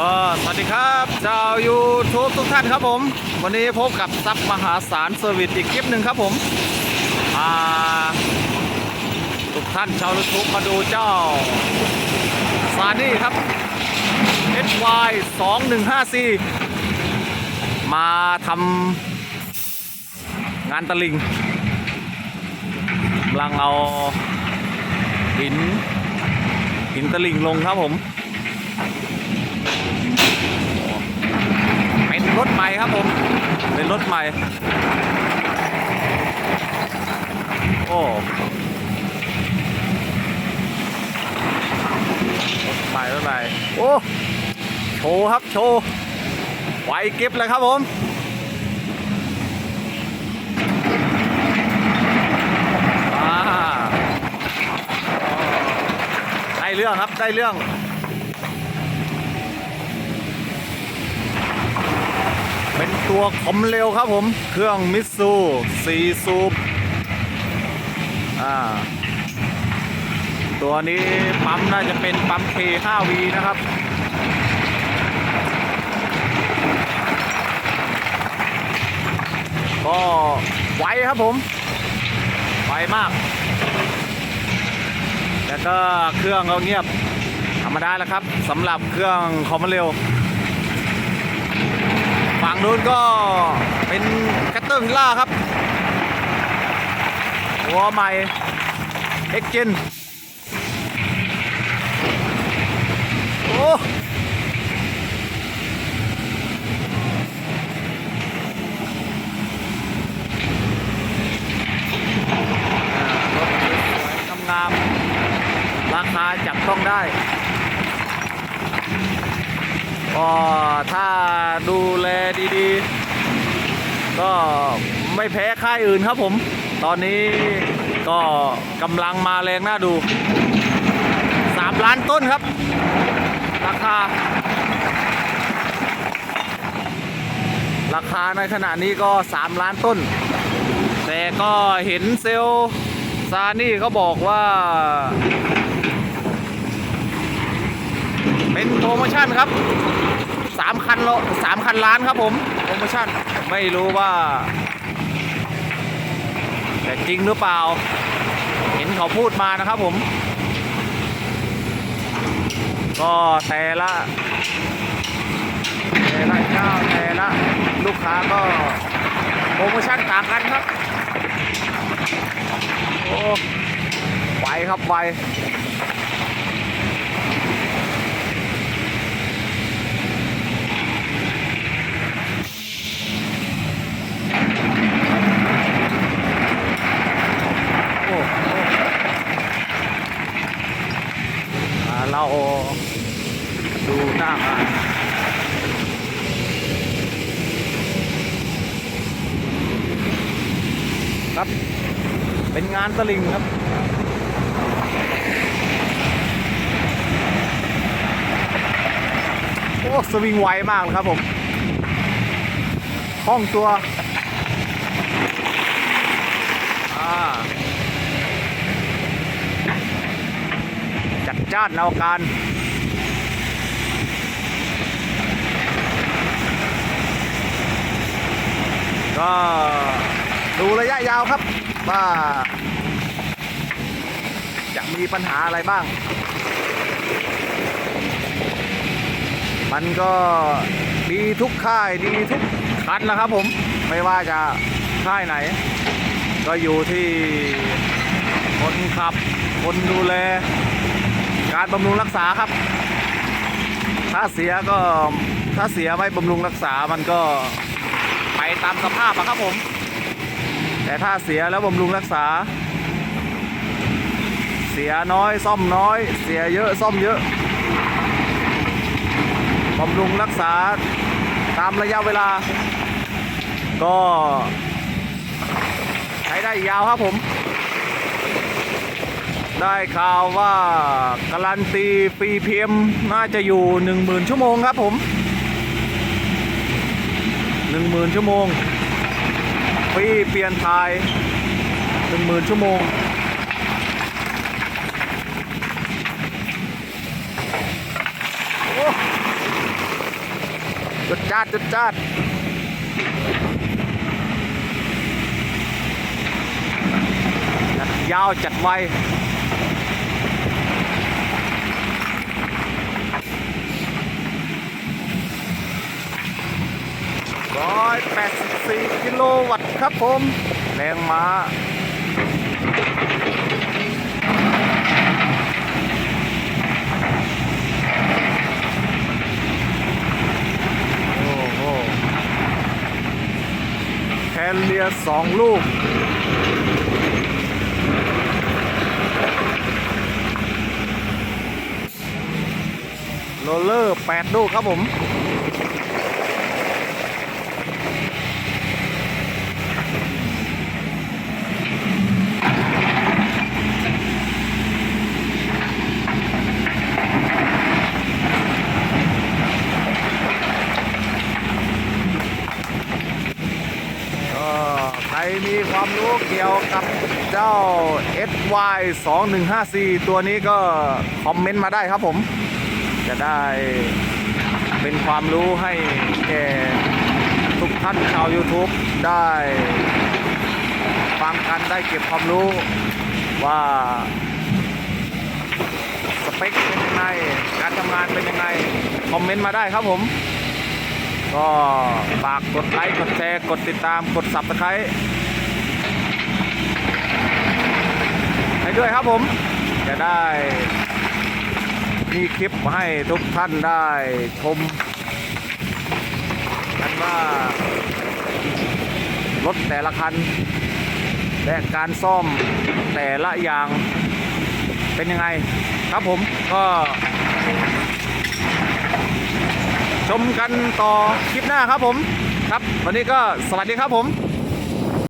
ก็สวัสดีครับชาวยูทูบทุกท่านครับผม วันนี้พบกับซับมหาสารเซอร์วิสอีกคลิปหนึ่งครับผมอ่าทุกท่านชาวยูทูบมาดูเจ้าซานี่ครับ HY 2154มาทำงานตะลิงกำลังเอาหินหินตะลิงลงครับผม เป็นรถใหม่ครับผม เป็นรถใหม่ โอ้รถใหม่รถใหม่โอ้โชว์ครับโชว์ไวเก็บเลยครับผมอ่าได้เรื่องครับได้เรื่อง ตัวคอมเร็วครับผม เครื่องมิตซู4สูบอ่า ตัวนี้ปั๊มน่าจะเป็นปั๊ม K5V นะครับก็ไวครับผม ไวมาก แล้วก็เครื่องก็เงียบธรรมดาแล้วครับสำหรับเครื่องคอมเร็ว ฝั่งนู้นก็เป็นกระเติ้งล่าครับ หัวใหม่ เอ็กเจนโอ้ารถสวยๆงามๆราคาจับต้องได้ ก็ถ้าดูแลดีๆ ก็ไม่แพ้ค่ายอื่นครับผม ตอนนี้ก็กำลังมาแรงน่าดู 3 ล้านต้นครับ ราคา ราคาในขณะนี้ก็ 3 ล้านต้น แต่ก็เห็นเซลลซานี่เขาบอกว่า เป็นโปรโมชั่นครับสามคันโลสามคันล้านครับผมโปรโมชั่นไม่รู้ว่าแต่จริงหรือเปล่า เห็นเขาพูดมานะครับผม ก็แต่ละแต่ละเจ้าแต่ละลูกค้าก็โปรโมชั่นต่างกันครับ โอ้ไวครับไว โอ้โอ้อ่าเราดูหน้างาน ครับ เป็นงานตะลิงครับโอ้สวิงไวมากเลยครับผมห้องตัวจัดจ้านเอาการก็ ดูระยะยาวครับ ว่าจะมีปัญหาอะไรบ้าง มันก็ดีทุกค่ายดีทุกคันนะครับผม ไม่ว่าจะค่ายไหน ก็อยู่ที่คนขับ คนดูแล การบำรุงรักษาครับ ถ้าเสียก็ถ้าเสียไม่บำรุงรักษามันก็ไปตามสภาพอะครับผม แต่ถ้าเสียแล้วบำรุงรักษา เสียน้อยซ่อมน้อย เสียเยอะซ่อมเยอะบำรุงรักษาตามระยะเวลา ก็ใช้ได้ยาวครับผม ได้ข่าวว่าการันตีฟรีเพียมน่าจะอยู่ 10,000 ชั่วโมงครับผม 10,000 ชั่วโมง ฟรีเปลี่ยนทายหนึ่งหมื่นชั่วโมง จุดจ้าดจุดจ้าดจัดยาวจัดไว ร้อยแปดสิบสี่กิโลวัตต์ครับผม แรงมาโอ้โหแคนเลียสองลูกโรลเลอร์แปดลูกครับผม ก็ใครมี ความรู้เกี่ยวกับเจ้า SY 2 1 5 4ตัวนี้ก็คอมเมนต์มาได้ครับผม จะได้เป็นความรู้ให้แก่ทุกท่านชาว YouTube ได้ฟังกันได้เก็บความรู้ว่าสเปคเป็นยังไง การทำงานเป็นยังไง คอมเมนต์มาได้ครับผม ก็ฝากกดไลค์ กดแชร์ กดติดตาม กด subscribe ให้ด้วยครับผม จะได้มีคลิปให้ทุกท่านได้ชมกันว่ารถแต่ละคัน และการซ่อมแต่ละอย่างเป็นยังไงครับผมก็ชมกันต่อคลิปหน้าครับผม ครับ วันนี้ก็สวัสดีครับผม